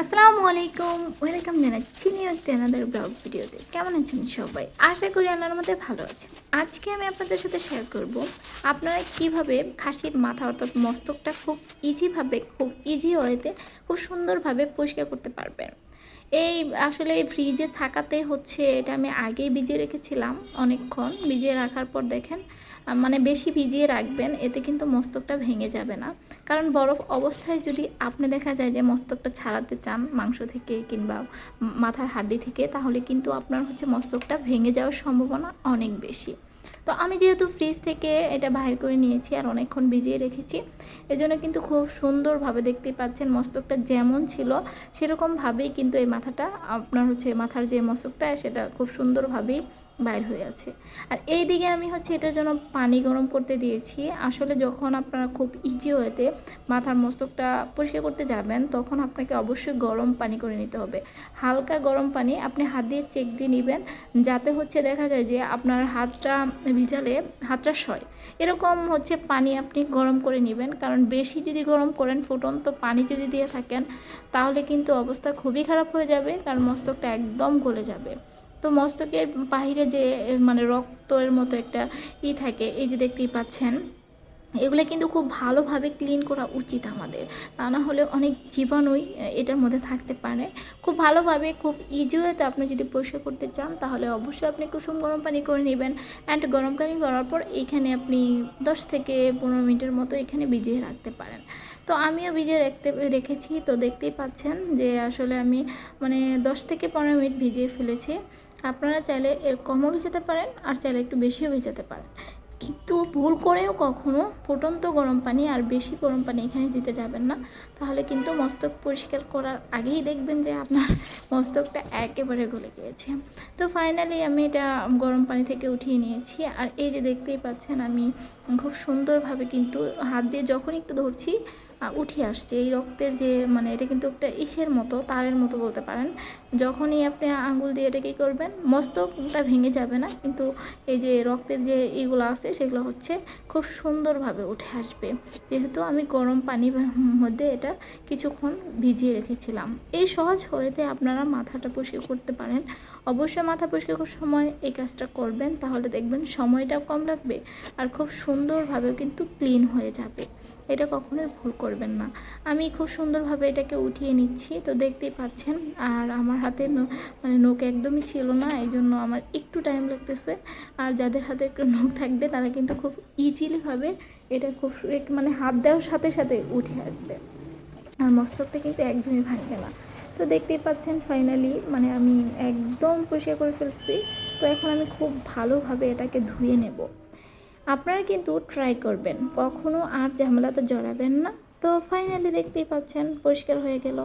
আসসালামু আলাইকুম। ওয়েলকাম জানাচ্ছি নিউ একটি আনাদার ব্লগ ভিডিওতে কেমন আছেন সবাই? আশা করি আনার মধ্যে ভালো আছেন। আজকে আমি আপনাদের সাথে শেয়ার করব, আপনারা কীভাবে খাসির মাথা অর্থাৎ মস্তকটা খুব ইজিভাবে খুব ইজি ওয়েতে খুব সুন্দরভাবে পরিষ্কার করতে পারবেন। এই আসলে এই ফ্রিজে থাকাতে হচ্ছে, এটা আমি আগেই ভিজিয়ে রেখেছিলাম অনেকক্ষণ। ভিজিয়ে রাখার পর দেখেন মানে বেশি ভিজিয়ে রাখবেন, এতে কিন্তু মস্তকটা ভেঙে যাবে না। কারণ বরফ অবস্থায় যদি আপনি দেখা যায় যে মস্তকটা ছাড়াতে চান মাংস থেকে কিংবা মাথার হাড্ডি থেকে, তাহলে কিন্তু আপনার হচ্ছে মস্তকটা ভেঙে যাওয়ার সম্ভাবনা অনেক বেশি। তো আমি যেহেতু ফ্রিজ থেকে এটা বাইর করে নিয়েছি আর অনেকক্ষণ ভিজিয়ে রেখেছি, এজন্য কিন্তু খুব সুন্দরভাবে দেখতে পাচ্ছেন মস্তকটা যেমন ছিল, সেরকমভাবেই কিন্তু এই মাথাটা, আপনার হচ্ছে মাথার যে মস্তকটা, সেটা খুব সুন্দরভাবেই বাইর হয়ে আছে। আর এই দিকে আমি হচ্ছে এটার জন্য পানি গরম করতে দিয়েছি। আসলে যখন আপনারা খুব ইজি হয়েতে মাথার মস্তকটা পরিষ্কার করতে যাবেন, তখন আপনাকে অবশ্যই গরম পানি করে নিতে হবে। হালকা গরম পানি আপনি হাত দিয়ে চেক দিয়ে নেবেন, যাতে হচ্ছে দেখা যায় যে আপনার হাতটা ভিজালে হাতটা হয় এরকম হচ্ছে পানি আপনি গরম করে নেবেন, কারণ বেশি যদি গরম করেন ফুটন তো পানি যদি দিয়ে থাকেন, তাহলে কিন্তু অবস্থা খুবই খারাপ হয়ে যাবে, কারণ মস্তকটা একদম গলে যাবে। তো মস্তকের বাহিরে যে মানে রক্তের মতো একটা ই থাকে, এই যে দেখতেই পাচ্ছেন এগুলো কিন্তু খুব ভালোভাবে ক্লিন করা উচিত আমাদের। তা না হলে অনেক জীবাণুই এটার মধ্যে থাকতে পারে। খুব ভালোভাবে, খুব ইজি ওয়েতে আপনি যদি পরিষ্কার করতে চান, তাহলে অবশ্যই আপনি কুসুম গরম পানি করে নেবেন অ্যান্ড গরম পানি করার পর এইখানে আপনি দশ থেকে পনেরো মিনিটের মতো এখানে ভিজিয়ে রাখতে পারেন। তো আমিও ভিজিয়ে রাখতে, রেখেছি। তো দেখতেই পাচ্ছেন যে আসলে আমি মানে দশ থেকে পনেরো মিনিট ভিজিয়ে ফেলেছি। আপনারা চাইলে এর কমও ভেজাতে পারেন আর চাইলে একটু বেশিও ভেজাতে পারেন। কিন্তু ভুল করেও কখনো ফুটন্ত গরম পানি আর বেশি গরম পানি এখানে দিতে যাবেন না। তাহলে কিন্তু মস্তক পরিষ্কার করার আগেই দেখবেন যে আপনার মস্তকটা একেবারে গলে গিয়েছে। তো ফাইনালি আমি এটা গরম পানি থেকে উঠিয়ে নিয়েছি। আর এই যে দেখতেই পাচ্ছেন আমি খুব সুন্দরভাবে কিন্তু হাত দিয়ে যখন একটু ধরছি উঠে আসছে। এই রক্তের যে মানে এটা কিন্তু একটা ইসের মতো, তারের মতো বলতে পারেন। যখনই আপনি আঙ্গুল দিয়ে এটা কী করবেন, মস্তকটা ভেঙে যাবে না, কিন্তু এই যে রক্তের যে ইগুলো আছে, সেগুলো হচ্ছে খুব সুন্দরভাবে উঠে আসবে। যেহেতু আমি গরম পানির মধ্যে এটা কিছুক্ষণ ভিজিয়ে রেখেছিলাম। এই সহজ হয়েতে আপনারা মাথাটা পরিষ্কার করতে পারেন। অবশ্যই মাথা পরিষ্কার সময় এই কাজটা করবেন, তাহলে দেখবেন সময়টাও কম লাগবে আর খুব সুন্দরভাবে কিন্তু ক্লিন হয়ে যাবে। এটা কখনোই ভুল করবেন না। আমি খুব সুন্দরভাবে এটাকে উঠিয়ে নিচ্ছি, তো দেখতেই পাচ্ছেন। আর আমার হাতে মানে নখ একদমই ছিল না এই জন্য আমার একটু টাইম লাগতেছে। আর যাদের হাতে একটু নখ থাকবে, তারা কিন্তু খুব ইজিলিভাবে এটা খুব মানে হাত দেওয়ার সাথে সাথে উঠে আসবে। আর মস্তকটা কিন্তু একদমই ভাঙবে না। তো দেখতেই পাচ্ছেন ফাইনালি মানে আমি একদম পরিষ্কার করে ফেলছি। তো এখন আমি খুব ভালোভাবে এটাকে ধুয়ে নেব। আপনারা কিন্তু ট্রাই করবেন। কখনো আর ঝামেলাতে জড়াবেন না। তো ফাইনালি দেখতেই পাচ্ছেন পরিষ্কার হয়ে গেল।